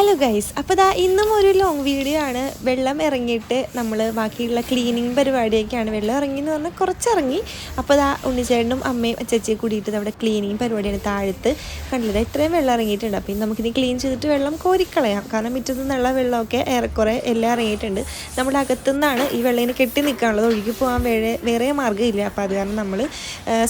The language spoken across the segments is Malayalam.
ഹലോ ഗൈസ് അപ്പോൾ ദാ ഇന്നും ഒരു ലോങ് വീഡിയോ ആണ്. വെള്ളം ഇറങ്ങിയിട്ട് നമ്മൾ ബാക്കിയുള്ള ക്ലീനിങ് പരിപാടിയൊക്കെയാണ്. വെള്ളം ഇറങ്ങി എന്ന് പറഞ്ഞാൽ കുറച്ചിറങ്ങി. അപ്പോൾ ദാ ഉണ്ണിച്ചേട്ടനും അമ്മയും അച്ചച്ചിയും കൂടിയിട്ട് നമ്മുടെ ക്ലീനിങ് പരിപാടിയാണ് താഴത്ത്. കണ്ടില്ല? ഇത്രയും വെള്ളം ഇറങ്ങിയിട്ടുണ്ട്. അപ്പോൾ ഇനി നമുക്കിനി ക്ലീൻ ചെയ്തിട്ട് വെള്ളം കോരിക്കളയാം. കാരണം മുറ്റത്തു നിന്നുള്ള വെള്ളമൊക്കെ ഏറെക്കുറെ എല്ലാം ഇറങ്ങിയിട്ടുണ്ട്. നമ്മുടെ അകത്തുനിന്നാണ് ഈ വെള്ളം കെട്ടി നിൽക്കാനുള്ളത് ഒഴുകി പോകാൻ വേറെ വേറെ മാർഗമില്ല. അപ്പോൾ അത് കാരണം നമ്മൾ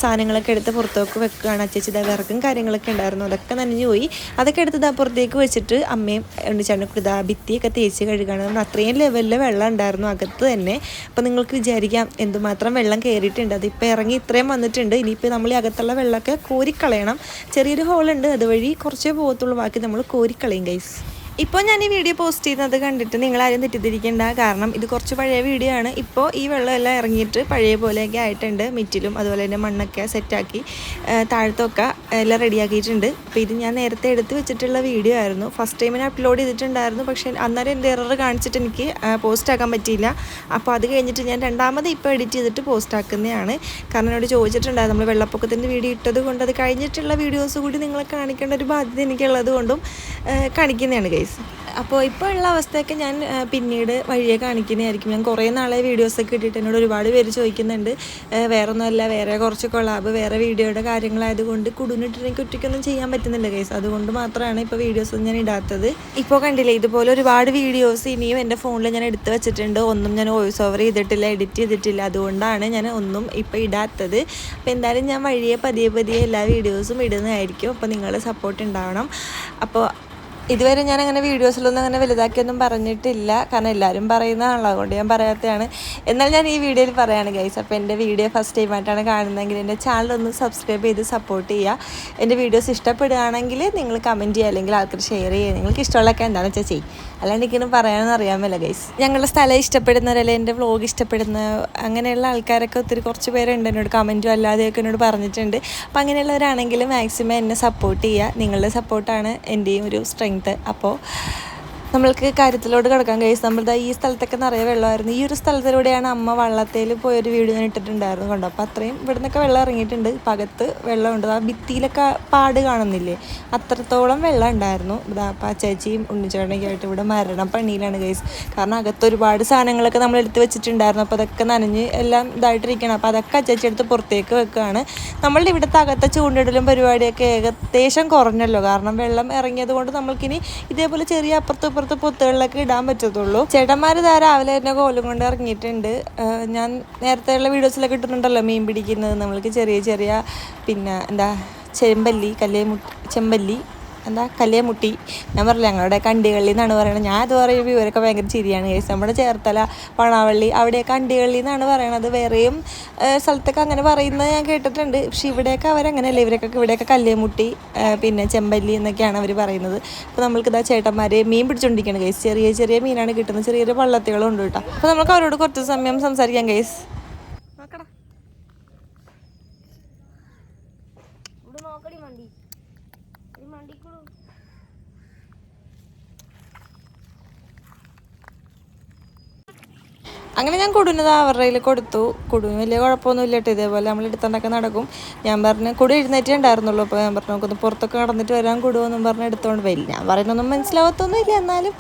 സാധനങ്ങളൊക്കെ എടുത്ത് പുറത്തേക്ക് വെക്കുകയാണ്. അച്ചച്ചിതാ വിറക്കും കാര്യങ്ങളൊക്കെ ഉണ്ടായിരുന്നു. അതൊക്കെ നനഞ്ഞു പോയി. അതൊക്കെ എടുത്ത് ദാ പുറത്തേക്ക് വെച്ചിട്ട് അമ്മയും ഉണ്ണിച്ചാണ്ടും കൂടി ഇതാ ഭിത്തിയൊക്കെ തേച്ച് കഴുകണം. നമ്മൾ അത്രയും ലെവലിൽ വെള്ളം ഉണ്ടായിരുന്നു അകത്ത് തന്നെ. അപ്പോൾ നിങ്ങൾക്ക് വിചാരിക്കാം എന്തുമാത്രം വെള്ളം കയറിയിട്ടുണ്ട് അതിപ്പോൾ ഇറങ്ങി ഇത്രയും വന്നിട്ടുണ്ട്. ഇനിയിപ്പോൾ നമ്മൾ ഈ അകത്തുള്ള വെള്ളമൊക്കെ കോരിക്കളയണം. ചെറിയൊരു ഹോളുണ്ട് അതുവഴി കുറച്ചേ പോകത്തുള്ളൂ. ബാക്കി നമ്മൾ കോരിക്കളയും ഗൈസ് ഇപ്പോൾ ഞാൻ ഈ വീഡിയോ പോസ്റ്റ് ചെയ്യുന്നത് കണ്ടിട്ട് നിങ്ങളാരും തെറ്റിദ്ധരിക്കേണ്ട. കാരണം ഇത് കുറച്ച് പഴയ വീഡിയോ ആണ്. ഇപ്പോൾ ഈ വെള്ളമെല്ലാം ഇറങ്ങിയിട്ട് പഴയ പോലെയൊക്കെ ആയിട്ടുണ്ട്. മിറ്റിലും അതുപോലെ തന്നെ മണ്ണൊക്കെ സെറ്റാക്കി താഴത്തൊക്കെ എല്ലാം റെഡിയാക്കിയിട്ടുണ്ട് അപ്പോൾ ഇത് ഞാൻ നേരത്തെ എടുത്ത് വെച്ചിട്ടുള്ള വീഡിയോ ആയിരുന്നു. ഫസ്റ്റ് ടൈമിന് അപ്ലോഡ് ചെയ്തിട്ടുണ്ടായിരുന്നു. പക്ഷേ അന്നേരം എന്റെ എറർ കാണിച്ചിട്ട് എനിക്ക് പോസ്റ്റ് ആക്കാൻ പറ്റിയില്ല. അപ്പോൾ അത് കഴിഞ്ഞിട്ട് ഞാൻ രണ്ടാമത് ഇപ്പോൾ എഡിറ്റ് ചെയ്തിട്ട് പോസ്റ്റ് ആക്കുന്നതാണ്. കാരണം എന്നോട് ചോദിച്ചിട്ടുണ്ടായിരുന്നു നമ്മൾ വെള്ളപ്പൊക്കത്തിന്റെ വീഡിയോ ഇട്ടത് കൊണ്ട് അത് കഴിഞ്ഞിട്ടുള്ള വീഡിയോസ് കൂടി നിങ്ങളെ കാണിക്കേണ്ട ഒരു ബാധ്യത എനിക്കുള്ളത് കൊണ്ടും കാണിക്കുന്നതാണ് ഗൈസ് അപ്പോൾ ഇപ്പോൾ ഉള്ള അവസ്ഥയൊക്കെ ഞാൻ പിന്നീട് വഴിയെ കാണിക്കുന്നതായിരിക്കും. ഞാൻ കുറേ നാളെ വീഡിയോസൊക്കെ ഇട്ടിട്ട് എന്നോട് ഒരുപാട് പേര് ചോദിക്കുന്നുണ്ട്. വേറെ ഒന്നുമല്ല വേറെ കുറച്ച് കൊളാബ് വേറെ വീഡിയോയുടെ കാര്യങ്ങളായതുകൊണ്ട് കുടുന്നിട്ട് എനിക്ക് ചെയ്യാൻ പറ്റുന്നില്ല കേസ് അതുകൊണ്ട് മാത്രമാണ് ഇപ്പോൾ വീഡിയോസ് ഞാൻ ഇടാത്തത്. ഇപ്പോൾ കണ്ടില്ലേ ഇതുപോലെ ഒരുപാട് വീഡിയോസ് ഇനിയും എന്റെ ഫോണിൽ ഞാൻ എടുത്ത് വെച്ചിട്ടുണ്ട്. ഒന്നും ഞാൻ വോയിസ് ഓവർ ചെയ്തിട്ടില്ല എഡിറ്റ് ചെയ്തിട്ടില്ല. അതുകൊണ്ടാണ് ഞാൻ ഒന്നും ഇപ്പോൾ ഇടാത്തത്. അപ്പോൾ എന്തായാലും ഞാൻ വഴിയെ പതിയെ പതിയെ എല്ലാ വീഡിയോസും ഇടുന്നതായിരിക്കും. അപ്പോൾ നിങ്ങളുടെ സപ്പോർട്ട് ഉണ്ടാവണം. അപ്പോൾ ഇതുവരെ ഞാൻ അങ്ങനെ വീഡിയോസിലൊന്നും അങ്ങനെ വലുതാക്കിയൊന്നും പറഞ്ഞിട്ടില്ല. കാരണം എല്ലാവരും പറയുന്നതാണല്ലോ. അതുകൊണ്ട് ഞാൻ പറയാത്തതാണ്. എന്നാൽ ഞാൻ ഈ വീഡിയോയിൽ പറയാണ് ഗൈസ് അപ്പോൾ എന്റെ വീഡിയോ ഫസ്റ്റ് ടൈമായിട്ടാണ് കാണുന്നതെങ്കിൽ എന്റെ ചാനൽ ഒന്ന് സബ്സ്ക്രൈബ് ചെയ്ത് സപ്പോർട്ട് ചെയ്യുക. എന്റെ വീഡിയോസ് ഇഷ്ടപ്പെടുകയാണെങ്കിൽ നിങ്ങൾ കമന്റ് ചെയ്യുക. അല്ലെങ്കിൽ ആൾക്കാർ ഷെയർ ചെയ്യുക. നിങ്ങൾക്ക് ഇഷ്ടമുള്ളതൊക്കെ എന്താണെന്ന് വെച്ചാൽ ചെയ്യും. അല്ലാണ്ട് എനിക്കൊന്നും പറയാനൊന്നും അറിയാമല്ല ഗൈസ് ഞങ്ങളുടെ സ്ഥലം ഇഷ്ടപ്പെടുന്നവരല്ലേ? എന്റെ വ്ളോഗ് ഇഷ്ടപ്പെടുന്ന അങ്ങനെയുള്ള ആൾക്കാരൊക്കെ ഒത്തിരി കുറച്ച് പേരുണ്ട് എന്നോട് കമന്റും അല്ലാതെയൊക്കെ എന്നോട് പറഞ്ഞിട്ടുണ്ട്. അപ്പോൾ അങ്ങനെയുള്ളവരാണെങ്കിൽ മാക്സിമം എന്നെ സപ്പോർട്ട് ചെയ്യുക. നിങ്ങളുടെ സപ്പോർട്ടാണ് എന്റെയും ഒരു സ്ട്രെങ്ത് അപ്പോൾ നമ്മൾക്ക് കാര്യത്തിലോട്ട് കിടക്കാൻ കഴിയും. നമ്മളുടെ ഈ സ്ഥലത്തൊക്കെ നിറയെ വെള്ളമായിരുന്നു. ഈ ഒരു സ്ഥലത്തിലൂടെയാണ് അമ്മ വള്ളത്തേൽ പോയൊരു വീഡിയോ ഞാൻ ഇട്ടിട്ടുണ്ടായിരുന്നു കണ്ടോ. അപ്പോൾ അത്രയും ഇവിടെ നിന്നൊക്കെ വെള്ളം ഇറങ്ങിയിട്ടുണ്ട്. പകത്ത് വെള്ളമുണ്ട്. ആ ഭിത്തിയിലൊക്കെ പാട് കാണുന്നില്ലേ? അത്രത്തോളം വെള്ളം ഉണ്ടായിരുന്നു. ഇതാ ചേച്ചിയും ഉണ്ണിച്ചേട്ടനൊക്കെ ആയിട്ട് ഇവിടെ മരണം പണിയിലാണ് ഗൈസ് കാരണം അകത്ത് ഒരുപാട് സാധനങ്ങളൊക്കെ നമ്മൾ എടുത്ത് വെച്ചിട്ടുണ്ടായിരുന്നു. അപ്പോൾ അതൊക്കെ നനഞ്ഞ് എല്ലാം ഇതായിട്ടിരിക്കണം അപ്പോൾ അതൊക്കെ അച്ചച്ചി എടുത്ത് പുറത്തേക്ക് വെക്കുകയാണ്. നമ്മളുടെ ഇവിടുത്തെ അകത്തെ ചൂണ്ടിടലും പരിപാടിയൊക്കെ ഏകദേശം കുറഞ്ഞല്ലോ. കാരണം വെള്ളം ഇറങ്ങിയത് കൊണ്ട് നമ്മൾക്കിനി ഇതേപോലെ ചെറിയ അപ്പുറത്തും ഇപ്പുറത്ത് പൊത്തുകളിലൊക്കെ ഇടാൻ പറ്റത്തുള്ളൂ. ചേട്ടന്മാർ ഇതാ രാവിലെ തന്നെ കോലും കൊണ്ട് ഇറങ്ങിയിട്ടുണ്ട്. ഞാൻ നേരത്തെയുള്ള വീഡിയോസിലൊക്കെ ഇട്ടിട്ടുണ്ടല്ലോ മീൻ പിടിക്കുന്നത് നമ്മൾക്ക് ചെറിയ ചെറിയ പിന്നെ എന്താ ചെമ്പല്ലി കല്ലേ ചെമ്പല്ലി. എന്താ കല്ലേമുട്ടി ഞാൻ പറഞ്ഞില്ല ഞങ്ങളുടെ കണ്ടികളിൽ എന്നാണ് പറയുന്നത് ഞാൻ അത് പറയുമ്പോൾ ഇവരൊക്കെ ഭയങ്കര ചിരിയാണ് കേസ് നമ്മുടെ ചേർത്തല പണാവള്ളി അവിടെ കണ്ടികളിൽ എന്നാണ് പറയണത്. വേറെയും സ്ഥലത്തൊക്കെ അങ്ങനെ പറയുന്നത് ഞാൻ കേട്ടിട്ടുണ്ട്. പക്ഷെ ഇവിടെയൊക്കെ അവരങ്ങനെയല്ല? ഇവരൊക്കെ ഇവിടെയൊക്കെ കല്ലേമുട്ടി ആ, പിന്നെ ചെമ്പല്ലി എന്നൊക്കെയാണ് അവർ പറയുന്നത്. അപ്പോൾ നമ്മൾക്ക് ഇതാ ചേട്ടന്മാരെ മീൻ പിടിച്ചുകൊണ്ടിരിക്കുകയാണ് കേസ് ചെറിയ ചെറിയ മീനാണ് കിട്ടുന്നത്. ചെറിയ ചെറിയ വള്ളത്തികളും ഉണ്ട് കേട്ടോ. അപ്പോൾ നമുക്ക് അവരോട് കുറച്ച് സമയം സംസാരിക്കാം കേസ് അങ്ങനെ ഞാൻ കൊടുന്നത് അവരുടെ കയ്യിൽ കൊടുത്തു. കുടുവിന് വലിയ കുഴപ്പമൊന്നുമില്ല കേട്ടോ. ഇതേപോലെ നമ്മൾ എടുത്തോണ്ടൊക്കെ നടക്കും. ഞാൻ പറഞ്ഞു കുടി എഴുന്നേറ്റേ ഉണ്ടായിരുന്നുള്ളൂ. അപ്പോൾ ഞാൻ പറഞ്ഞു നമുക്കൊന്ന് പുറത്തൊക്കെ നടന്നിട്ട് വരാൻ കുടുവെന്നും പറഞ്ഞ് എടുത്തോണ്ട് വരില്ല. ഞാൻ പറയുന്നൊന്നും മനസ്സിലാവത്തൊന്നുമില്ല. എന്നാലും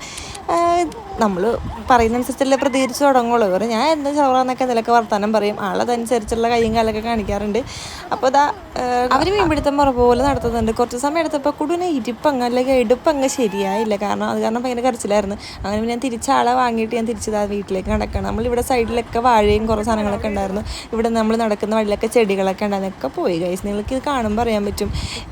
നമ്മൾ പറയുന്നതനുസരിച്ചല്ലേ പ്രതികരിച്ച് തുടങ്ങുള്ളൂ. ഇവർ ഞാൻ എന്താ ചോറാന്നൊക്കെ എന്തെങ്കിലുമൊക്കെ വർത്തമാനം പറയും. ആളതനുസരിച്ചുള്ള കൈയും കാലൊക്കെ കാണിക്കാറുണ്ട്. അപ്പോൾ അതാ അവർ മീൻപിടുത്തം പുറ പോലെ നടത്തുന്നുണ്ട്. കുറച്ച് സമയം എടുത്തപ്പോൾ കുടുന്ന ഇരിപ്പങ്ങ് അല്ലെങ്കിൽ എടുപ്പങ്ങ് ശരിയായില്ല. കാരണം അത് കാരണം ഭയങ്കര കരച്ചിലായിരുന്നു. അങ്ങനെ ഞാൻ തിരിച്ച ആളെ വാങ്ങിയിട്ട് ഞാൻ തിരിച്ചതാ വീട്ടിലേക്ക് നടക്കണം. നമ്മളിവിടെ സൈഡിലൊക്കെ വാഴയും കുറേ സാധനങ്ങളൊക്കെ ഉണ്ടായിരുന്നു. ഇവിടെ നമ്മൾ നടക്കുന്ന വഴിയിലൊക്കെ ചെടികളൊക്കെ ഉണ്ടായിരുന്നൊക്കെ പോയി ഗൈസ് നിങ്ങൾക്ക് ഇത് കാണുമ്പോൾ പറയാൻ പറ്റും.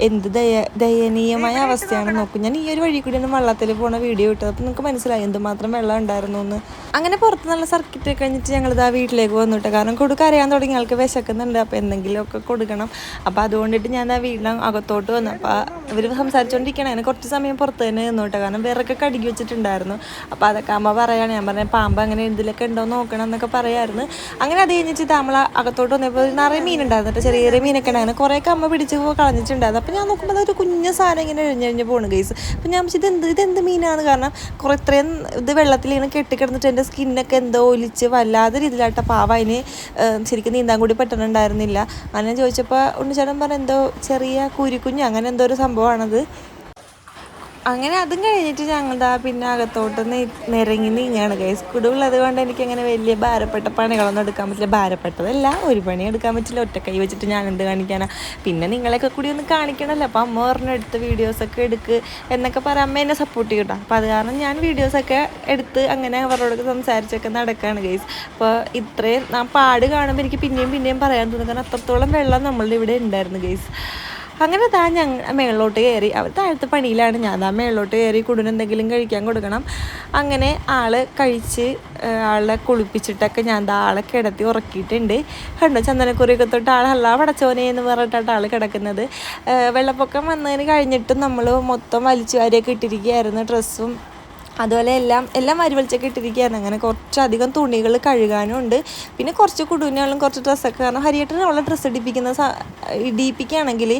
എന്ത് ദയ ദയനീയമായ അവസ്ഥയാണ് നോക്കും. ഞാൻ ഈ ഒരു വഴി കൂടിയാണ് വള്ളത്തിൽ പോണ വീഡിയോ ഇട്ടത്. അപ്പോൾ നിങ്ങൾക്ക് മനസ്സിലായി. എന്തുമാത്രം വെള്ളം ഉണ്ടായിരുന്നു എന്ന് അങ്ങനെ പുറത്ത് നല്ല സർക്കിറ്റ് കഴിഞ്ഞിട്ട് ഞങ്ങളിതാ വീട്ടിലേക്ക് വന്നിട്ട്. കാരണം കൊടുക്ക അറിയാൻ തുടങ്ങി. ആൾക്ക് വിശക്കുന്നുണ്ട്. അപ്പോൾ എന്തെങ്കിലുമൊക്കെ കൊടുക്കണം. അപ്പോൾ അതുകൊണ്ടിട്ട് ഞാൻ ആ വീട്ടിൽ അകത്തോട്ട് വന്നു. അപ്പോൾ ഇവർ സംസാരിച്ചുകൊണ്ടിരിക്കണം അതിന് കുറച്ച് സമയം പുറത്ത് തന്നെ നിന്നോട്ടെ കാരണം വിറകൊക്കെ കടുകി വെച്ചിട്ടുണ്ടായിരുന്നു. അപ്പോൾ അതൊക്കെ അമ്മ പറയാണ്. ഞാൻ പറഞ്ഞ പാമ്പ് അങ്ങനെ എന്തിലൊക്കെ ഉണ്ടോ നോക്കണം എന്നൊക്കെ പറയായിരുന്നു. അങ്ങനെ അത് കഴിഞ്ഞിട്ട് നമ്മൾ അകത്തോട്ട് വന്നപ്പോൾ നിറയെ മീനുണ്ടായിരുന്നു ചെറിയ ചെറിയ മീനൊക്കെ ഉണ്ടായിരുന്നു. കുറേയൊക്കെ അമ്മ പിടിച്ച് കളഞ്ഞിട്ടുണ്ടായിരുന്നു. അപ്പോൾ ഞാൻ നോക്കുമ്പോൾ അതൊരു കുഞ്ഞു സാധനം ഇങ്ങനെ എഴിഞ്ഞഴിഞ്ഞ് പോകുന്നു ഗൈസ്. അപ്പോൾ ഞാൻ വെച്ചാൽ ഇത് എന്ത് മീനാണ്? കാരണം കുറേ ഇത്രയും ഇത് വെള്ളത്തിൽ ഇങ്ങനെ കെട്ടിക്കിടന്നിട്ട് എന്റെ സ്കിന്നൊക്കെ എന്തോ ഒലിച്ച് വല്ലാതെ രീതിയിലായിട്ട് പാവ അതിന് ശരിക്കും നീന്താൻ കൂടി പറ്റണുണ്ടായിരുന്നില്ല. അങ്ങനെ ചോദിച്ചപ്പോൾ ഉണ്ണിച്ചേട്ടൻ പറഞ്ഞ എന്തോ ചെറിയ കുരിക്കുഞ്ഞ് അങ്ങനെ എന്തോ ഒരു സംഭവമാണത്. അങ്ങനെ അതും കഴിഞ്ഞിട്ട് ഞങ്ങൾ പിന്നെ അകത്തോട്ട് നിറങ്ങി നീങ്ങാണ് ഗൈസ് കുടുവുള്ളത് കൊണ്ട് എനിക്ക് അങ്ങനെ വലിയ ഭാരപ്പെട്ട പണികളൊന്നും എടുക്കാൻ പറ്റില്ല. ഭാരപ്പെട്ടതല്ല ഒരു പണി എടുക്കാൻ പറ്റില്ല. ഒറ്റ കൈ വെച്ചിട്ട് ഞാൻ എന്ത് കാണിക്കാനാ? പിന്നെ നിങ്ങളെയൊക്കെ കൂടി ഒന്ന് കാണിക്കണമല്ലോ അപ്പോൾ അമ്മ പറഞ്ഞു എടുത്ത് വീഡിയോസൊക്കെ എടുക്ക് എന്നൊക്കെ പറയാം അമ്മ എന്നെ സപ്പോർട്ട് ചെയ്യട്ടോ. അപ്പോൾ അത് കാരണം ഞാൻ വീഡിയോസൊക്കെ എടുത്ത് അങ്ങനെ അവരോടൊക്കെ സംസാരിച്ചൊക്കെ നടക്കുകയാണ് ഗൈസ് അപ്പോൾ ഇത്രയും ആ പാട് കാണുമ്പോൾ എനിക്ക് പിന്നെയും പിന്നെയും പറയാൻ തോന്നുന്നു കാരണം അത്രത്തോളം വെള്ളം നമ്മളുടെ ഇവിടെ ഉണ്ടായിരുന്നു ഗൈസ് അങ്ങനെ താൻ ഞങ്ങൾ മേളിലോട്ട് കയറി. അവർ താഴത്തെ പണിയിലാണ്. ഞാൻ ആ മേളിലോട്ട് കയറി എന്തെങ്കിലും കഴിക്കാൻ കൊടുക്കണം. അങ്ങനെ ആൾ കഴിച്ച് ആളെ കുളിപ്പിച്ചിട്ടൊക്കെ ഞാൻ ദാ ആളെ കിടത്തി ഉറക്കിയിട്ടുണ്ട്. കണ്ടോ? ചന്ദനക്കുറിയൊക്കെ തൊട്ട് ആൾ അല്ല പടച്ചോനെ എന്ന് പറഞ്ഞിട്ടാണ് ആൾ കിടക്കുന്നത്. വെള്ളപ്പൊക്കം വന്നതിന് കഴിഞ്ഞിട്ടും നമ്മൾ മൊത്തം വലിച്ചു വാരിയൊക്കെ ഇട്ടിരിക്കുകയായിരുന്നു. ഡ്രസ്സും അതുപോലെ എല്ലാം എല്ലാം മരുവളിച്ചൊക്കെ ഇട്ടിരിക്കുകയായിരുന്നു അങ്ങനെ കുറച്ചധികം തുണികൾ കഴുകാനും ഉണ്ട് പിന്നെ കുറച്ച് കുടുവിനുകളും കുറച്ച് ഡ്രസ്സൊക്കെ. കാരണം ഹരിയേട്ടന് ഉള്ള ഡ്രസ്സ് ഇടിപ്പിക്കുന്ന ഇടിപ്പിക്കുകയാണെങ്കിൽ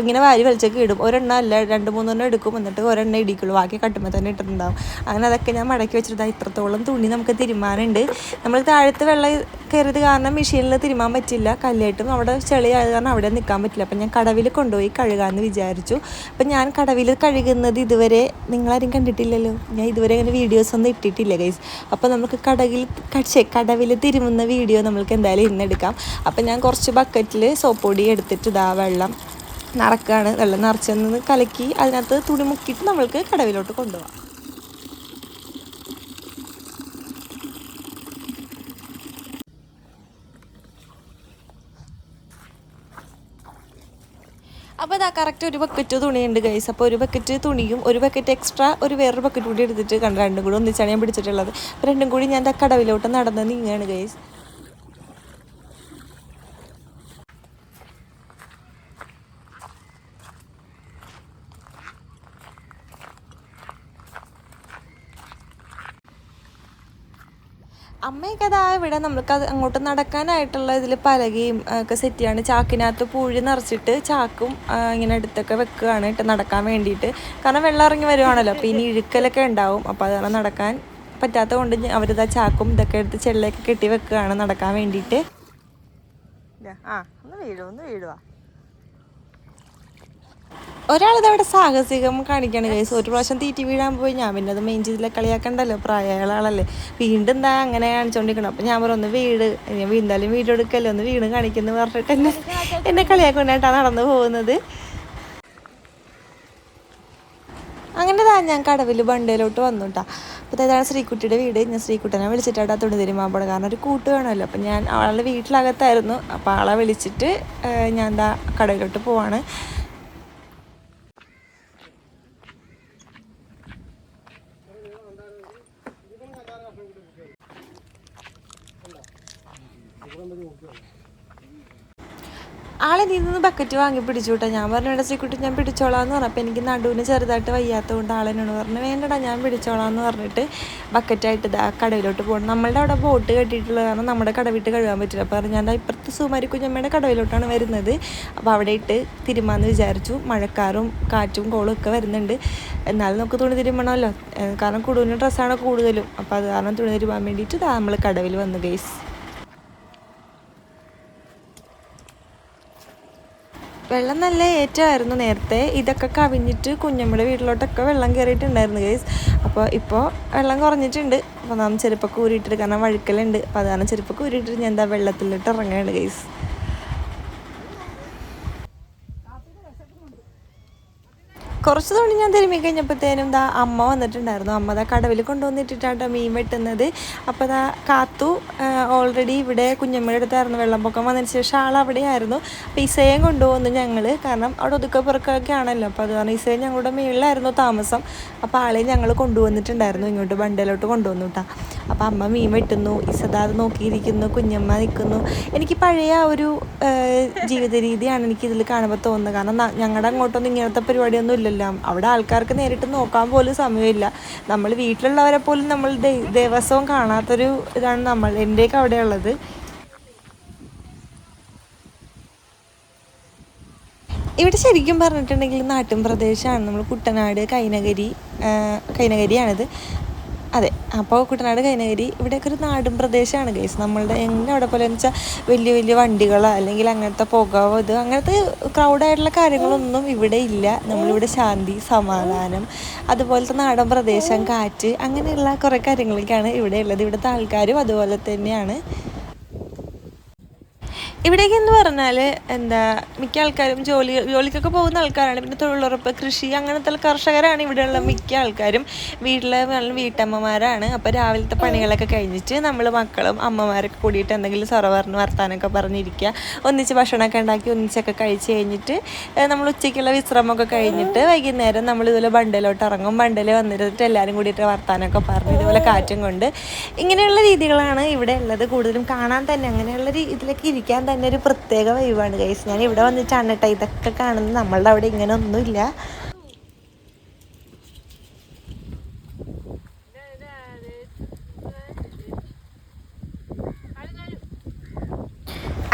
ഇങ്ങനെ വാരി വലിച്ചൊക്കെ ഇടും. ഒരെണ്ണം അല്ല രണ്ട് മൂന്നെണ്ണം എടുക്കും. എന്നിട്ട് ഒരെണ്ണം ഇടിക്കുള്ളൂ. ബാക്കി കട്ടുമ്പോൾ തന്നെ ഇട്ടിട്ടുണ്ടാവും. അങ്ങനെ അതൊക്കെ ഞാൻ മടക്കി വെച്ചിട്ട് ഇത്രത്തോളം തുണി നമുക്ക് തിരുമാനുണ്ട്. നമ്മൾ താഴത്ത് വെള്ളം കയറിയത് കാരണം മെഷീനിൽ തിരുമാൻ പറ്റില്ല. കല്ലേട്ടും അവിടെ ചെളിയായത് കാരണം അവിടെ നിൽക്കാൻ പറ്റില്ല. അപ്പം ഞാൻ കടവിൽ കൊണ്ടുപോയി കഴുകാമെന്ന് വിചാരിച്ചു. അപ്പം ഞാൻ കടവിൽ കഴുകുന്നത് ഇതുവരെ നിങ്ങളാരും കണ്ടിട്ടില്ലല്ലോ. ഞാൻ ഇതുവരെ അങ്ങനെ വീഡിയോസ് ഒന്നും ഇട്ടിട്ടില്ല ഗൈസ് അപ്പോൾ നമുക്ക് കടകിൽ കട കടവിൽ തിരുമുന്ന വീഡിയോ നമ്മൾക്ക് എന്തായാലും ഇന്നെടുക്കാം അപ്പോൾ ഞാൻ കുറച്ച് ബക്കറ്റിൽ സോപ്പ് പൊടി എടുത്തിട്ട് ഇതാ വെള്ളം നിറക്കാണ് വെള്ളം നിറച്ചെന്ന് കലക്കി അതിനകത്ത് തുണി മുക്കിയിട്ട് നമ്മൾക്ക് കടവിലോട്ട് കൊണ്ടുപോകാം ഇതാ കറക്റ്റ് ഒരു ബക്കറ്റ് തുണിയുണ്ട് ഗൈസ് അപ്പോൾ ഒരു ബക്കറ്റ് തുണിയും ഒരു ബക്കറ്റ് എക്സ്ട്രാ ഒരു വേറൊരു ബക്കറ്റ് കൂടി എടുത്തിട്ട് കണ്ട? രണ്ടും കൂടി ഒന്നിച്ചാണ് ഞാൻ പിടിച്ചിട്ടുള്ളത്. അപ്പോൾ രണ്ടും കൂടി ഞാൻ കടവിലോട്ട് നടന്ന് നീങ്ങുകയാണ് ഗൈസ് അമ്മയൊക്കെ അതാ ഇവിടെ നമ്മൾക്ക് അത് അങ്ങോട്ട് നടക്കാനായിട്ടുള്ള ഇതിൽ പലകയും ഒക്കെ സെറ്റ് ചെയ്യാണ്. ചാക്കിനകത്ത് പൂഴി നിറച്ചിട്ട് ചാക്കും ഇങ്ങനെ അടുത്തൊക്കെ വെക്കുകയാണ് ഇട്ട് നടക്കാൻ വേണ്ടിയിട്ട്. കാരണം വെള്ളം ഇറങ്ങി വരുവാണല്ലോ അപ്പോൾ ഇനി ഇഴുക്കലൊക്കെ ഉണ്ടാവും. അപ്പോൾ അതാണ് നടക്കാൻ പറ്റാത്തത് കൊണ്ട് അവരിതാ ചാക്കും ഇതൊക്കെ എടുത്ത് ചെള്ളയൊക്കെ കെട്ടി വെക്കുകയാണ് നടക്കാൻ വേണ്ടിയിട്ട്. ആ ഒന്ന് വീഴുക ഒന്ന് വീഴുക ഒരാളിത് അവിടെ സാഹസികം കാണിക്കാണ് കേസ് ഒരു പ്രാവശ്യം തീറ്റി വീഴാൻ പോയി. ഞാൻ പിന്നെ അത് മെയിൻ ചെയ്തില്ല. കളിയാക്കണ്ടല്ലോ. പ്രായമുള്ള വീണ്ടും എന്താ അങ്ങനെ കാണിച്ചോണ്ടിരിക്കണം. അപ്പം ഞാൻ പറഞ്ഞു ഒന്ന് വീട്. ഞാൻ വീണ്ടാലും വീട് എടുക്കല്ലോ. ഒന്ന് വീണ് കാണിക്കുന്നു പറഞ്ഞിട്ട് എന്നെ എന്നെ കളിയാക്കൊണ്ടായിട്ടാണ് നടന്നു പോകുന്നത്. അങ്ങനെ താ ഞാൻ കടവിൽ ബണ്ടയിലോട്ട് വന്നു കേട്ടോ അപ്പോൾ ഇതാണ് ശ്രീകുട്ടിയുടെ വീട്. ഞാൻ ശ്രീകുട്ടനെ വിളിച്ചിട്ടാണ് തുണി തരുമാമ്പോൾ കാരണം ഒരു കൂട്ട് വേണമല്ലോ. അപ്പം ഞാൻ ആളുടെ വീട്ടിലകത്തായിരുന്നു. അപ്പോൾ ആളെ വിളിച്ചിട്ട് ഞാൻ എന്താ കടയിലോട്ട് പോവാണ്. ആളെ നീ നിന്ന് ബക്കറ്റ് വാങ്ങി പിടിച്ചുവിട്ടാ ഞാൻ പറഞ്ഞു വേണ്ട സീക്കുട്ടി ഞാൻ പിടിച്ചോളാം എന്ന് പറഞ്ഞപ്പോൾ എനിക്ക് നടുവിന് ചെറുതായിട്ട് വയ്യാത്തതുകൊണ്ട് ആളെന്നോട് പറഞ്ഞു വേണ്ടടാ ഞാൻ പിടിച്ചോളാം എന്ന് പറഞ്ഞിട്ട് ബക്കറ്റായിട്ട് ഇതാ കടവിലോട്ട് പോകണം നമ്മളുടെ അവിടെ ബോട്ട് കെട്ടിയിട്ടുള്ളത് കാരണം നമ്മുടെ കടവിട്ട് കഴുകാൻ പറ്റില്ല. അപ്പോൾ പറഞ്ഞു ഞാൻ ഇപ്പുറത്ത് സുമാരി കുഞ്ഞമ്മയുടെ കടവിലോട്ടാണ് വരുന്നത്. അപ്പോൾ അവിടെ ഇട്ട് തിരുമാന്ന് വിചാരിച്ചു. മഴക്കാറും കാറ്റും കോളും ഒക്കെ വരുന്നുണ്ട്. എന്നാലും നമുക്ക് തുണി തിരുമണമല്ലോ. കാരണം കുടുവിന് ഡ്രസ്സാണ് കൂടുതലും. അപ്പോൾ അത് കാരണം തുണി തിരുമാൻ വേണ്ടിയിട്ട് നമ്മൾ കടവിൽ വന്നു ഗൈസ് വെള്ളം നല്ല ഏറ്റമായിരുന്നു നേരത്തെ. ഇതൊക്കെ കവിഞ്ഞിട്ട് കുഞ്ഞമ്മയുടെ വീട്ടിലോട്ടൊക്കെ വെള്ളം കയറിയിട്ടുണ്ടായിരുന്നു ഗൈസ് അപ്പോൾ ഇപ്പോൾ വെള്ളം കുറഞ്ഞിട്ടുണ്ട്. അപ്പോൾ നാം ചെരുപ്പൊക്കെ ഊരിയിട്ടിട്ട് കാരണം വഴുക്കലുണ്ട്. അപ്പോൾ അതാണ് ചെരുപ്പൊക്കെ ഊരിയിട്ടിട്ട് ഞാൻ എന്താ വെള്ളത്തിലിട്ട് ഇറങ്ങുകയാണ് ഗൈസ് കുറച്ച് തുണി ഞാൻ തിരുമ്മി കഴിഞ്ഞപ്പോഴത്തേനും ദാ അമ്മ വന്നിട്ടുണ്ടായിരുന്നു. അമ്മ ദാ കടവിൽ കൊണ്ടുവന്നിട്ടിട്ടാട്ടോ മീൻ വെട്ടുന്നത്. അപ്പോൾ ദാ കാത്തു ഓൾറെഡി ഇവിടെ കുഞ്ഞമ്മയുടെ അടുത്തായിരുന്നു വെള്ളപ്പൊക്കം വന്നതിന് ശേഷം ആൾ അവിടെയായിരുന്നു. അപ്പോൾ ഇസയും കൊണ്ടുപോകുന്നു ഞങ്ങൾ കാരണം അവിടെ ഒതുക്ക പുറക്കൊക്കെ ആണല്ലോ. അപ്പോൾ അത് കാരണം ഇസയും ഞങ്ങളുടെ മേളിലായിരുന്നു താമസം. അപ്പോൾ ആളെ ഞങ്ങൾ കൊണ്ടുവന്നിട്ടുണ്ടായിരുന്നു. ഇങ്ങോട്ട് ബണ്ടയിലോട്ട് കൊണ്ടുവന്നു കേട്ടോ അപ്പോൾ അമ്മ മീൻ വെട്ടുന്നു സദാ അത് നോക്കിയിരിക്കുന്നു കുഞ്ഞമ്മ നിൽക്കുന്നു. എനിക്ക് പഴയ ഒരു ജീവിത രീതിയാണ് എനിക്ക് ഇതിൽ കാണുമ്പോൾ തോന്നുന്നത്. കാരണം ഞങ്ങളുടെ അങ്ങോട്ടൊന്നും ഇങ്ങനത്തെ പരിപാടിയൊന്നും ഇല്ലല്ലോ. അവിടെ ആൾക്കാർക്ക് നേരിട്ട് നോക്കാൻ പോലും സമയമില്ല. നമ്മൾ വീട്ടിലുള്ളവരെ പോലും നമ്മൾ ദേവസ്വം കാണാത്തൊരു ഇതാണ് നമ്മൾ എന്റെയൊക്കെ അവിടെ ഉള്ളത് ഇവിടെ ശരിക്കും പറഞ്ഞിട്ടുണ്ടെങ്കിൽ നാട്ടിൻ പ്രദേശമാണ്. നമ്മൾ കുട്ടനാട് കൈനഗരി കൈനകരിയാണിത് അതെ അപ്പോൾ കുട്ടനാട് കൈനഗിരി ഇവിടെയൊക്കെ ഒരു നാടും പ്രദേശമാണ് ഗൈസ് നമ്മളുടെ എങ്ങനെ അവിടെ പോലെ എന്ന് വെച്ചാൽ വലിയ വലിയ വണ്ടികളോ അല്ലെങ്കിൽ അങ്ങനത്തെ പുകവോ ഇത് അങ്ങനത്തെ ക്രൗഡായിട്ടുള്ള കാര്യങ്ങളൊന്നും ഇവിടെ ഇല്ല. നമ്മളിവിടെ ശാന്തി സമാധാനം അതുപോലത്തെ നാടൻ പ്രദേശം കാറ്റ് അങ്ങനെയുള്ള കുറേ കാര്യങ്ങളൊക്കെയാണ് ഇവിടെ ഉള്ളത്. ഇവിടുത്തെ ആൾക്കാരും അതുപോലെ തന്നെയാണ്. ഇവിടേക്ക് എന്ന് പറഞ്ഞാൽ എന്താ മിക്ക ആൾക്കാരും ജോലി ജോലിക്കൊക്കെ പോകുന്ന ആൾക്കാരാണ്. പിന്നെ തൊഴിലുറപ്പ് കൃഷി അങ്ങനത്തെ കർഷകരാണ് ഇവിടെയുള്ള മിക്ക ആൾക്കാരും. വീട്ടിലെ വീട്ടമ്മമാരാണ്. അപ്പോൾ രാവിലത്തെ പണികളൊക്കെ കഴിഞ്ഞിട്ട് നമ്മൾ മക്കളും അമ്മമാരൊക്കെ കൂടിയിട്ട് എന്തെങ്കിലും സൊറ പറഞ്ഞ് വർത്താനമൊക്കെ പറഞ്ഞിരിക്കുക ഒന്നിച്ച് ഭക്ഷണമൊക്കെ ഉണ്ടാക്കി ഒന്നിച്ചൊക്കെ കഴിച്ച് കഴിഞ്ഞിട്ട് നമ്മൾ ഉച്ചയ്ക്കുള്ള വിശ്രമമൊക്കെ കഴിഞ്ഞിട്ട് വൈകുന്നേരം നമ്മൾ ഇതുപോലെ ബണ്ടലോട്ട് ഇറങ്ങും. ബണ്ടൽ വന്നിട്ട് എല്ലാവരും കൂടിയിട്ട് വർത്താനമൊക്കെ പറഞ്ഞ് ഇതുപോലെ കാറ്റും കൊണ്ട്. ഇങ്ങനെയുള്ള രീതികളാണ് ഇവിടെ ഉള്ളത്. കൂടുതലും കാണാൻ തന്നെ അങ്ങനെയുള്ള ഇതിലേക്ക് ഇരിക്കാൻ തന്നെ ഒരു പ്രത്യേക വൈവാണ് ഗൈസ് ഞാൻ ഇവിടെ വന്നിട്ടാണ് കേട്ടോ ഇതൊക്കെ കാണുന്നത്. നമ്മളുടെ അവിടെ ഇങ്ങനെ ഒന്നുമില്ല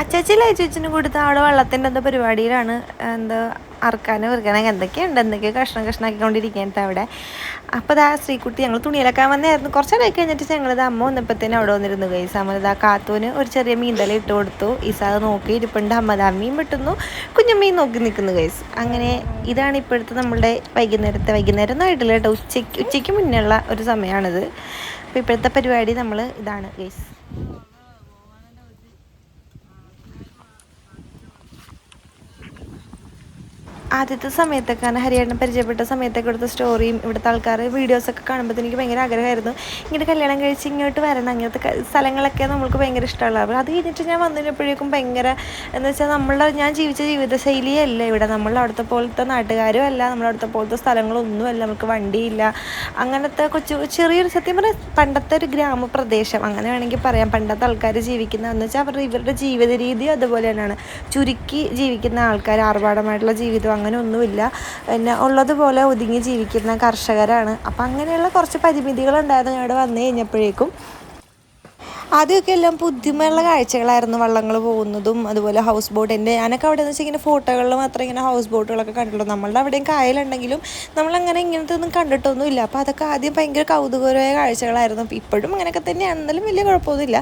അച്ചാച്ചി ലൈച്ചിന് കൊടുത്ത അവിടെ വെള്ളത്തിന്റെ എന്തോ പരിപാടിയിലാണ്. എന്താ അറക്കാനും വെറുക്കാനും എന്തൊക്കെയുണ്ട്? എന്തൊക്കെയോ കഷ്ണം കഷ്ണാക്കിക്കൊണ്ടിരിക്കുന്നത് അവിടെ. അപ്പോൾ ഇതാ ശ്രീകുട്ടി ഞങ്ങൾ തുണിയിലൊക്കാൻ വന്നായിരുന്നു. കുറച്ച് നേരം കഴിഞ്ഞിട്ട് ഞങ്ങളിത് അമ്മ വന്നപ്പോഴത്തേനും അവിടെ വന്നിരുന്നു കൈ അമ്മ ഇതാ കാത്തൂന് ഒരു ചെറിയ മീന്തല ഇട്ട് കൊടുത്തു. അത് നോക്കി ഇരിപ്പുണ്ട്. അമ്മ ദാ മീൻ വെട്ടുന്നു. കുഞ്ഞമ്മീൻ നോക്കി നിൽക്കുന്നു കൈസ് അങ്ങനെ ഇതാണ് ഇപ്പോഴത്തെ നമ്മളുടെ വൈകുന്നേരത്തെ വൈകുന്നേരം ഒന്നും ആയിട്ടില്ല കേട്ടോ. ഉച്ചയ്ക്ക് ഉച്ചയ്ക്ക് മുന്നേ ഉള്ള ഒരു സമയമാണിത്. അപ്പോൾ ഇപ്പോഴത്തെ പരിപാടി നമ്മൾ ഇതാണ് ഗൈസ് ആദ്യത്തെ സമയത്തൊക്കെ ഹരിയാണ പരിചയപ്പെട്ട സമയത്തൊക്കെ എടുത്ത സ്റ്റോറിയും ഇവിടുത്തെ ആൾക്കാർ വീഡിയോസൊക്കെ കാണുമ്പോൾ എനിക്ക് ഭയങ്കര ആഗ്രഹമായിരുന്നു. ഇങ്ങനെ കല്യാണം കഴിച്ച് ഇങ്ങോട്ട് വരണം. അങ്ങനത്തെ സ്ഥലങ്ങളൊക്കെ നമ്മൾക്ക് ഭയങ്കര ഇഷ്ടമുള്ള അത് കഴിഞ്ഞിട്ട് ഞാൻ വന്നതിനപ്പോഴേക്കും ഭയങ്കര എന്ന് വെച്ചാൽ നമ്മളുടെ ഞാൻ ജീവിച്ച ജീവിതശൈലിയല്ല ഇവിടെ. നമ്മൾ അവിടുത്തെ പോലത്തെ നാട്ടുകാരും അല്ല. നമ്മുടെ അവിടുത്തെ പോലത്തെ സ്ഥലങ്ങളൊന്നുമല്ല നമുക്ക് വണ്ടിയില്ല. അങ്ങനത്തെ കൊച്ചു ചെറിയൊരു സത്യം പറഞ്ഞാൽ പണ്ടത്തെ ഒരു ഗ്രാമപ്രദേശം. അങ്ങനെ വേണമെങ്കിൽ പറയാം. പണ്ടത്തെ ആൾക്കാർ ജീവിക്കുന്ന എന്ന് വെച്ചാൽ അവരുടെ ഇവരുടെ ജീവിത രീതി അതുപോലെ തന്നെയാണ്. ചുരുക്കി ജീവിക്കുന്ന ആൾക്കാർ ആർഭാടമായിട്ടുള്ള ജീവിതം അങ്ങനെ ഒന്നുമില്ല പിന്നെ ഉള്ളതുപോലെ ഒതുങ്ങി ജീവിക്കുന്ന കർഷകരാണ്. അപ്പം അങ്ങനെയുള്ള കുറച്ച് പരിമിതികളുണ്ടായിരുന്നു ഇവിടെ വന്നു കഴിഞ്ഞപ്പോഴേക്കും. ആദ്യമൊക്കെ എല്ലാം ബുദ്ധിമുട്ടുള്ള കാഴ്ചകളായിരുന്നു വള്ളങ്ങൾ പോകുന്നതും അതുപോലെ ഹൗസ് ബോട്ടിന്റെ ഞാനൊക്കെ അവിടെ എന്ന് വെച്ചാൽ ഇങ്ങനെ ഫോട്ടോകളിൽ മാത്രമേ ഇങ്ങനെ ഹൗസ് ബോട്ടുകളൊക്കെ കണ്ടിട്ടുള്ളൂ. നമ്മളുടെ അവിടെയും കായലുണ്ടെങ്കിലും നമ്മളങ്ങനെ ഇങ്ങനത്തെ ഒന്നും കണ്ടിട്ടൊന്നുമില്ല. അപ്പോൾ അതൊക്കെ ആദ്യം ഭയങ്കര കൗതുകകരമായ കാഴ്ചകളായിരുന്നു. ഇപ്പോഴും അങ്ങനെയൊക്കെ തന്നെയാണെന്നാലും വലിയ കുഴപ്പമൊന്നുമില്ല.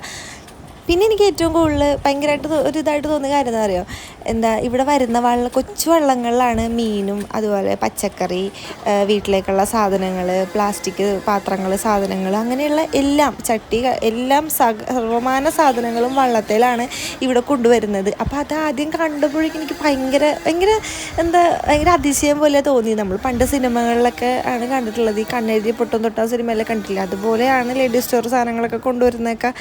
പിന്നെ എനിക്ക് ഏറ്റവും കൂടുതൽ ഭയങ്കരമായിട്ട് ഒരു ഇതായിട്ട് തോന്നുന്ന കാര്യം എന്താ അറിയോ? എന്താ ഇവിടെ വരുന്ന വള്ള കൊച്ചു വള്ളങ്ങളിലാണ് മീനും അതുപോലെ പച്ചക്കറി വീട്ടിലേക്കുള്ള സാധനങ്ങൾ പ്ലാസ്റ്റിക് പാത്രങ്ങൾ സാധനങ്ങൾ അങ്ങനെയുള്ള എല്ലാം ചട്ടി എല്ലാം സർവമാന സാധനങ്ങളും വള്ളത്തിലാണ് ഇവിടെ കൊണ്ടുവരുന്നത്. അപ്പോൾ അത് ആദ്യം കണ്ടപ്പോഴേക്കും എനിക്ക് ഭയങ്കര ഭയങ്കര എന്താ ഭയങ്കര അതിശയം പോലെ തോന്നി. നമ്മൾ പണ്ട് സിനിമകളിലൊക്കെ ആണ് കണ്ടിട്ടുള്ളത്. ഈ കണ്ണെഴുതി പൊട്ടും തൊട്ടാ സിനിമയിലൊക്കെ കണ്ടിട്ടില്ല? അതുപോലെയാണ് ലേഡീസ് സ്റ്റോർ സാധനങ്ങളൊക്കെ കൊണ്ടുവരുന്നതൊക്കെ.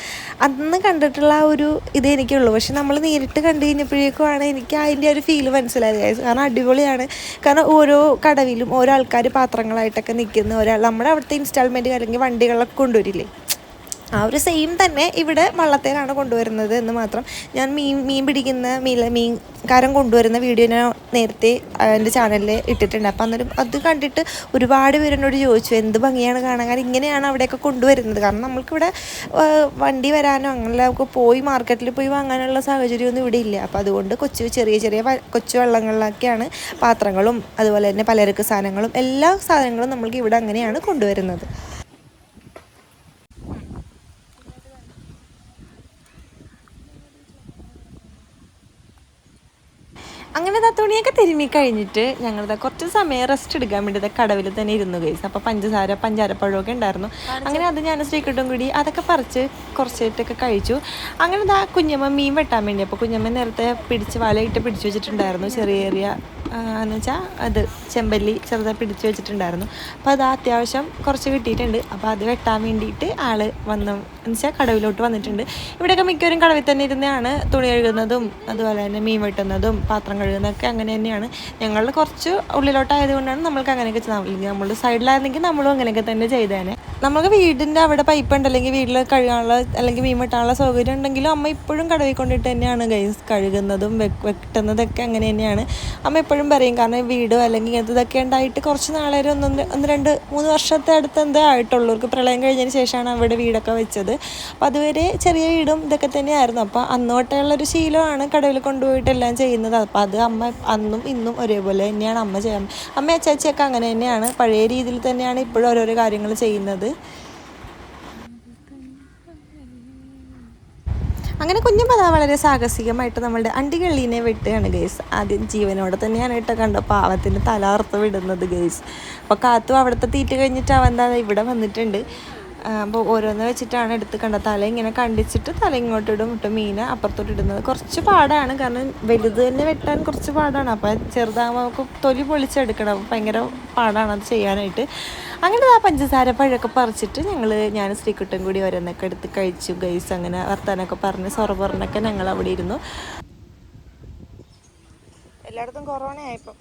അന്ന് കണ്ടിട്ടുള്ള ആ ഒരു ഇത് എനിക്കുള്ളൂ. പക്ഷെ നമ്മൾ നേരിട്ട് കണ്ടു കഴിഞ്ഞപ്പോഴേക്കുമാണ് എനിക്ക് അതിന്റെ ഒരു ഫീൽ മനസ്സിലായത് കാരണം അടിപൊളിയാണ്. കാരണം ഓരോ കടവിലും ഓരോ ആൾക്കാർ പാത്രങ്ങളായിട്ടൊക്കെ നിൽക്കുന്ന ഒരാൾ നമ്മുടെ അവിടുത്തെ ഇൻസ്റ്റാൾമെന്റ് അല്ലെങ്കിൽ വണ്ടികളൊക്കെ കൊണ്ടുവരില്ലേ? ആ ഒരു സെയിം തന്നെ ഇവിടെ വള്ളത്തേലാണ് കൊണ്ടുവരുന്നത് എന്ന് മാത്രം. ഞാൻ മീൻ മീൻ പിടിക്കുന്ന മീൻ മീൻകാരൻ കൊണ്ടുവരുന്ന വീഡിയോ ഞാൻ നേരത്തെ എന്റെ ചാനലിൽ ഇട്ടിട്ടുണ്ട്. അപ്പോൾ അന്നേരം അത് കണ്ടിട്ട് ഒരുപാട് പേരെന്നോട് ചോദിച്ചു എന്ത് ഭംഗിയാണ് കാണാൻ? കാരണം ഇങ്ങനെയാണ് അവിടെയൊക്കെ കൊണ്ടുവരുന്നത്. കാരണം നമ്മൾക്കിവിടെ വണ്ടി വരാനോ അങ്ങനെ പോയി മാർക്കറ്റിൽ പോയി വാങ്ങാനുള്ള സാഹചര്യമൊന്നും ഇവിടെ ഇല്ല. അപ്പോൾ അതുകൊണ്ട് കൊച്ചു ചെറിയ ചെറിയ കൊച്ചു വള്ളങ്ങളിലൊക്കെയാണ് പാത്രങ്ങളും അതുപോലെ തന്നെ പലചരക്ക് സാധനങ്ങളും എല്ലാ സാധനങ്ങളും നമ്മൾക്ക് ഇവിടെ അങ്ങനെയാണ് കൊണ്ടുവരുന്നത്. തുണിയൊക്കെ തിരുമ്മി കഴിഞ്ഞിട്ട് ഞങ്ങളുടെ കുറച്ച് സമയം റെസ്റ്റ് എടുക്കാൻ വേണ്ടി കടവിൽ തന്നെ ഇരുന്നു കേസ് അപ്പോൾ പഞ്ചസാര പഞ്ചാരപ്പഴമൊക്കെ ഉണ്ടായിരുന്നു. അങ്ങനെ അത് ഞാൻ ശ്രീക്കുട്ടും കൂടി അതൊക്കെ പറിച്ച് കുറച്ചായിട്ടൊക്കെ കഴിച്ചു. അങ്ങനെ ഇതാ കുഞ്ഞമ്മ മീൻ വെട്ടാൻ വേണ്ടി അപ്പോൾ കുഞ്ഞമ്മ നേരത്തെ പിടിച്ച് വലയിട്ട് പിടിച്ചു വെച്ചിട്ടുണ്ടായിരുന്നു. ചെറിയ ചെറിയ എന്ന് വെച്ചാൽ അത് ചെമ്പല്ലി ചെറുതായി പിടിച്ചു വെച്ചിട്ടുണ്ടായിരുന്നു. അപ്പോൾ അത് അത്യാവശ്യം കുറച്ച് കിട്ടിയിട്ടുണ്ട്. അപ്പോൾ അത് വെട്ടാൻ വേണ്ടിയിട്ട് ആൾ വന്ന് എന്ന് വെച്ചാൽ കടവിലോട്ട് വന്നിട്ടുണ്ട്. ഇവിടെയൊക്കെ മിക്കവരും കടവിൽ തന്നെ ഇരുന്നാണ് തുണി കഴുകുന്നതും അതുപോലെ തന്നെ മീൻ വെട്ടുന്നതും പാത്രം കഴുകുന്നതൊക്കെ അങ്ങനെ തന്നെയാണ്. ഞങ്ങളുടെ കുറച്ച് ഉള്ളിലോട്ടായതുകൊണ്ടാണ് നമ്മൾക്ക് അങ്ങനെയൊക്കെ നമ്മളുടെ സൈഡിലായിരുന്നെങ്കിൽ നമ്മളും അങ്ങനെയൊക്കെ തന്നെ ചെയ്തേനെ. നമുക്ക് വീടിന്റെ അവിടെ പൈപ്പ് ഉണ്ട് അല്ലെങ്കിൽ വീട്ടിൽ കഴുകാനുള്ള അല്ലെങ്കിൽ മീൻ വെട്ടാനുള്ള സൗകര്യം ഉണ്ടെങ്കിലും അമ്മ ഇപ്പോഴും കടവിൽ കൊണ്ടിട്ട് തന്നെയാണ് ഗൈസ് കഴുകുന്നതും വെട്ടുന്നതൊക്കെ അങ്ങനെ തന്നെയാണ്. അമ്മ എപ്പോഴും പറയും കാരണം വീടോ അല്ലെങ്കിൽ ഇതൊക്കെ ഉണ്ടായിട്ട് കുറച്ച് നാളെ ഒരു ഒന്ന് ഒന്ന് രണ്ട് മൂന്ന് വർഷത്തെ അടുത്ത് എന്തേ ആയിട്ടുള്ളൂ. അവർക്ക് പ്രളയം കഴിഞ്ഞതിന് ശേഷമാണ് അവിടെ വീടൊക്കെ വെച്ചത്. അപ്പോൾ അതുവരെ ചെറിയ വീടും ഇതൊക്കെ തന്നെയായിരുന്നു. അപ്പോൾ അന്നോട്ടുള്ള ഒരു ശീലമാണ് കടവിൽ കൊണ്ടുപോയിട്ട് എല്ലാം ചെയ്യുന്നത്. അപ്പോൾ അത് അമ്മ അന്നും ഇന്നും ഒരേപോലെ തന്നെയാണ് അമ്മ ചെയ്യാൻ അമ്മ അച്ചാച്ചിയൊക്കെ അങ്ങനെ തന്നെയാണ്. പഴയ രീതിയിൽ തന്നെയാണ് ഇപ്പോഴും ഓരോരോ കാര്യങ്ങൾ ചെയ്യുന്നത്. അങ്ങനെ കുഞ്ഞുപത വളരെ സാഹസികമായിട്ട് നമ്മളുടെ അണ്ടികള്ളീനെ വെട്ടുകയാണ് ഗെയ്സ് ആദ്യം ജീവനോടെ തന്നെയാണ് കേട്ടോ കണ്ടോ പാവത്തിന്റെ തലാർത്ത് വിടുന്നത് ഗെയ്സ് അപ്പോൾ കാത്തു അവിടുത്തെ തീറ്റ കഴിഞ്ഞിട്ട് അവൻ ഇവിടെ വന്നിട്ടുണ്ട്. അപ്പോൾ ഓരോന്ന് വെച്ചിട്ടാണ് എടുത്ത് കണ്ട തല ഇങ്ങനെ കണ്ടിച്ചിട്ട് തല ഇങ്ങോട്ട് ഇടും ഇട്ട് മീൻ അപ്പുറത്തോട്ട് ഇടുന്നത്. കുറച്ച് പാടാണ് കാരണം വലുത് തന്നെ വെട്ടാൻ കുറച്ച് പാടാണ്. അപ്പോൾ ചെറുതാകുമ്പോൾ തൊലി പൊളിച്ചെടുക്കണം അപ്പോൾ ഭയങ്കര പാടാണ് അത് ചെയ്യാനായിട്ട്. അങ്ങനെ ആ പഞ്ചസാര പഴമൊക്കെ പറിച്ചിട്ട് ഞങ്ങൾ ഞാൻ ശ്രീകുട്ടൻ കൂടി ഓരോന്നൊക്കെ എടുത്ത് കഴിച്ചു ഗൈസ് അങ്ങനെ വർത്താനൊക്കെ പറഞ്ഞ് സൊറ പറഞ്ഞൊക്കെ ഞങ്ങൾ അവിടെ ഇരുന്നു. എല്ലായിടത്തും കൊറോണ ആയപ്പോൾ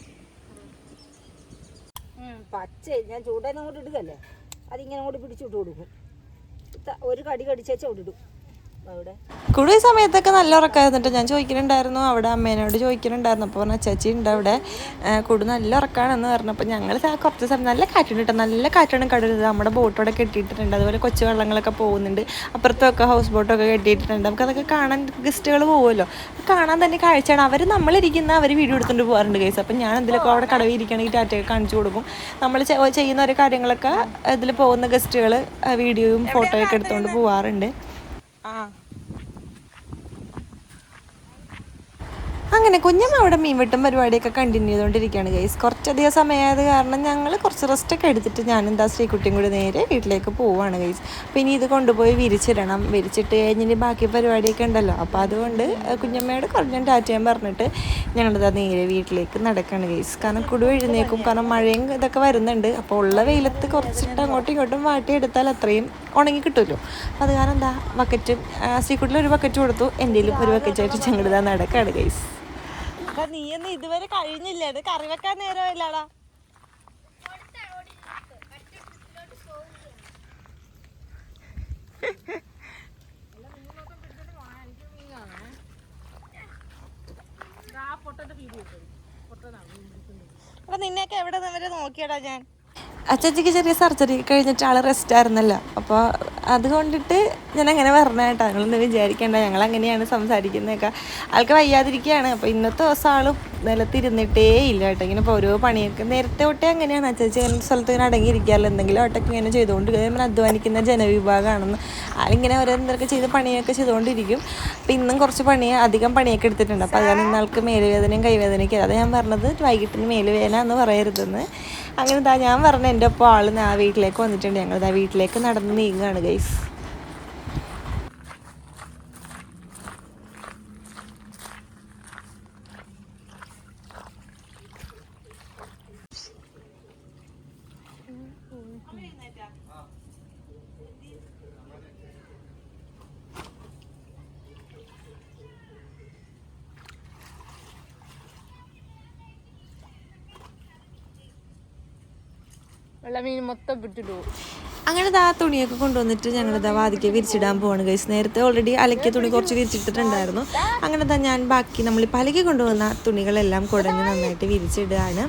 പച്ച ഞാൻ ചൂടേനെ അങ്ങോട്ട് ഇടുകല്ലേ അതിങ്ങനെ അങ്ങോട്ട് പിടിച്ചിട്ട് കൊടുക്കും. ഒരു കടി കടിച്ചേച്ച ഇടും. കൂടുതൽ സമയത്തൊക്കെ നല്ല ഉറക്കമായിരുന്നിട്ട് ഞാൻ ചോദിക്കുന്നുണ്ടായിരുന്നു അവിടെ അമ്മേനോട് ചോദിക്കുന്നുണ്ടായിരുന്നു അപ്പോൾ പറഞ്ഞ ചേച്ചി ഉണ്ട് അവിടെ. കുടു നല്ല ഉറക്കമാണെന്ന് പറഞ്ഞപ്പോൾ ഞങ്ങൾ കുറച്ച് സമയം നല്ല കാറ്റുണ്ട് കേട്ടോ നല്ല കാറ്റാണ് കടലത് നമ്മുടെ ബോട്ടോടെ കെട്ടിയിട്ടുണ്ട് അതുപോലെ കൊച്ചു വെള്ളങ്ങളൊക്കെ പോകുന്നുണ്ട്. അപ്പുറത്തൊക്കെ ഹൗസ് ബോട്ടൊക്കെ കെട്ടിയിട്ടുണ്ട് നമുക്ക് അതൊക്കെ കാണാൻ ഗസ്റ്റുകൾ പോകുമല്ലോ കാണാൻ തന്നെ കാഴ്ചയാണ്. അവർ നമ്മളിരിക്കുന്ന അവർ വീഡിയോ എടുത്തുകൊണ്ട് പോകാറുണ്ട് കേസ് അപ്പം ഞാൻ എന്തെങ്കിലുമൊക്കെ അവിടെ കടവിൽ ഇരിക്കണമെങ്കിൽ ടാറ്റയൊക്കെ കാണിച്ചു കൊടുക്കും. നമ്മൾ ചെയ്യുന്ന ഓരോ കാര്യങ്ങളൊക്കെ ഇതിൽ പോകുന്ന ഗസ്റ്റുകൾ വീഡിയോയും ഫോട്ടോയൊക്കെ എടുത്തുകൊണ്ട് പോകാറുണ്ട് ആ അങ്ങനെ കുഞ്ഞമ്മ അവിടെ മീൻ വെട്ടും പരിപാടിയൊക്കെ കണ്ടിന്യൂ ചെയ്തുകൊണ്ടിരിക്കുകയാണ് ഗൈസ് കുറച്ചധികം സമയമായത് കാരണം ഞങ്ങൾ കുറച്ച് റെസ്റ്റൊക്കെ എടുത്തിട്ട് ഞാൻ എന്താ ശ്രീകുട്ടിയും കൂടി നേരെ വീട്ടിലേക്ക് പോവുകയാണ് ഗൈസ് അപ്പോൾ ഇനി ഇത് കൊണ്ടുപോയി വിരിച്ചിടണം. വിരിച്ചിട്ട് ഇനി ബാക്കി പരിപാടിയൊക്കെ ഉണ്ടല്ലോ. അപ്പോൾ അതുകൊണ്ട് കുഞ്ഞമ്മയോട് കുറഞ്ഞ ടാറ്റയും പറഞ്ഞിട്ട് ഞങ്ങളിതാ നേരെ വീട്ടിലേക്ക് നടക്കുകയാണ് ഗൈസ് കാരണം കുടു എഴുന്നേക്കും കാരണം മഴയും ഇതൊക്കെ വരുന്നുണ്ട്. അപ്പോൾ ഉള്ള വെയിലത്ത് കുറച്ചിട്ട് അങ്ങോട്ടും ഇങ്ങോട്ടും വാട്ടിയെടുത്താൽ അത്രയും ഉണങ്ങി കിട്ടുമല്ലോ. അത് കാരണം എന്താ ബക്കറ്റ് ശ്രീകുട്ടിൽ ഒരു ബക്കറ്റ് കൊടുത്തു. എന്റെ ഒരു ബക്കറ്റ് ആയിട്ട് ഞങ്ങളിതാ നടക്കുകയാണ് ഗൈസ് നീ നീയൊന്നും ഇതുവരെ കഴിഞ്ഞില്ല? ഇത് കറി വെക്കാൻ നേരമില്ലാടാ അപ്പൊ നിന്നെയൊക്കെ എവിടെ നോക്കിയടാ ഞാൻ? അച്ചാച്ചിക്ക് ചെറിയ സർജറി കഴിഞ്ഞിട്ട് ആൾ റെസ്റ്റ് ആയിരുന്നല്ലോ. അപ്പോൾ അതുകൊണ്ടിട്ട് ഞാൻ അങ്ങനെ പറഞ്ഞ കേട്ടോ. നിങ്ങളൊന്നും വിചാരിക്കേണ്ട. ഞങ്ങൾ അങ്ങനെയാണ് സംസാരിക്കുന്നതൊക്കെ. ആൾക്ക് വയ്യാതിരിക്കുകയാണ് അപ്പോൾ ഇന്നത്തെ ദിവസം ആൾ നിലത്തിരുന്നിട്ടേ ഇല്ല കേട്ടോ. ഇങ്ങനെ ഇപ്പോൾ ഓരോ പണിയൊക്കെ നേരത്തെ തൊട്ടേ അങ്ങനെയാണ്. അച്ചാച്ചി അങ്ങനെ സ്ഥലത്ത് ഇങ്ങനെ അടങ്ങിയിരിക്കാറില്ല എന്തെങ്കിലും ഒട്ടൊക്കെ ഇങ്ങനെ ചെയ്തുകൊണ്ട് ഇങ്ങനെ അധ്വാനിക്കുന്ന ജനവിഭാഗമാണെന്ന് ആളിങ്ങനെ ഓരോ എന്തൊക്കെ ചെയ്ത് പണിയൊക്കെ ചെയ്തുകൊണ്ടിരിക്കും. അപ്പോൾ ഇന്നും കുറച്ച് പണി അധികം പണിയൊക്കെ എടുത്തിട്ടുണ്ട്. അപ്പോൾ അതാണ് ഇന്നാൾക്ക് മേലുവേദനയും കൈവേദനയൊക്കെ. അതാണ് ഞാൻ പറഞ്ഞത് വൈകിട്ടിന് മേലുവേദന എന്ന് പറയരുതെന്ന്. അങ്ങനെ ഞാൻ പറഞ്ഞ എന്റെ ഒപ്പം ആൾ ആ വീട്ടിലേക്ക് വന്നിട്ടുണ്ട്. ഞങ്ങൾ ഇതാ വീട്ടിലേക്ക് നടന്ന് നീങ്ങുകയാണ് ഗൈസ് വിട്ടിട്ടു അങ്ങനെ ദാ തുണിയൊക്കെ കൊണ്ടുവന്നിട്ട് ഞങ്ങൾ ഇതാ വാതിക്കെ വിരിച്ചിടാൻ പോവാണ് ഗൈസ് നേരത്തെ ഓൾറെഡി അലക്കിയ തുണി കുറച്ച് വിരിച്ചിട്ടിട്ടുണ്ടായിരുന്നു. അങ്ങനെ ദാ ഞാൻ ബാക്കി നമ്മൾ പലകി കൊണ്ടുവന്ന തുണികളെല്ലാം കുടഞ്ഞ് നന്നായിട്ട് വിരിച്ചിടുകയാണ്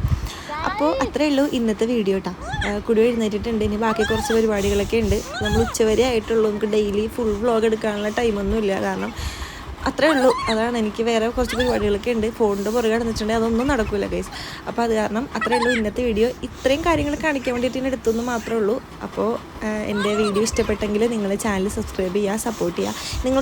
അപ്പോൾ അത്രേ ഉള്ളൂ ഇന്നത്തെ വീഡിയോ കേട്ടോ കുടി എഴുന്നേറ്റിട്ടുണ്ട്. ഇനി ബാക്കി കുറച്ച് പരിപാടികളൊക്കെ ഉണ്ട്. നമ്മൾ ഉച്ചവരെ ആയിട്ടുള്ളൂ. നമുക്ക് ഡെയിലി ഫുൾ വ്ളോഗ് എടുക്കാനുള്ള ടൈമൊന്നുമില്ല കാരണം അത്രേ ഉള്ളൂ. അതാണ് എനിക്ക് വേറെ കുറച്ച് പരിപാടികളൊക്കെ ഉണ്ട്. ഫോണിന്റെ പുറകെ കിടന്നിട്ടുണ്ടെങ്കിൽ അതൊന്നും നടക്കില്ല ഗൈസ് അപ്പോൾ അത് കാരണം അത്രേ ഉള്ളൂ ഇന്നത്തെ വീഡിയോ ഇത്രയും കാര്യങ്ങൾ കാണിക്കാൻ വേണ്ടിയിട്ട് ഞാൻ എടുത്തെന്ന് മാത്രമേ ഉള്ളൂ. അപ്പോൾ എന്റെ വീഡിയോ ഇഷ്ടപ്പെട്ടെങ്കിൽ നിങ്ങൾ ചാനൽ സബ്സ്ക്രൈബ് ചെയ്യുക സപ്പോർട്ട് ചെയ്യുക. നിങ്ങൾ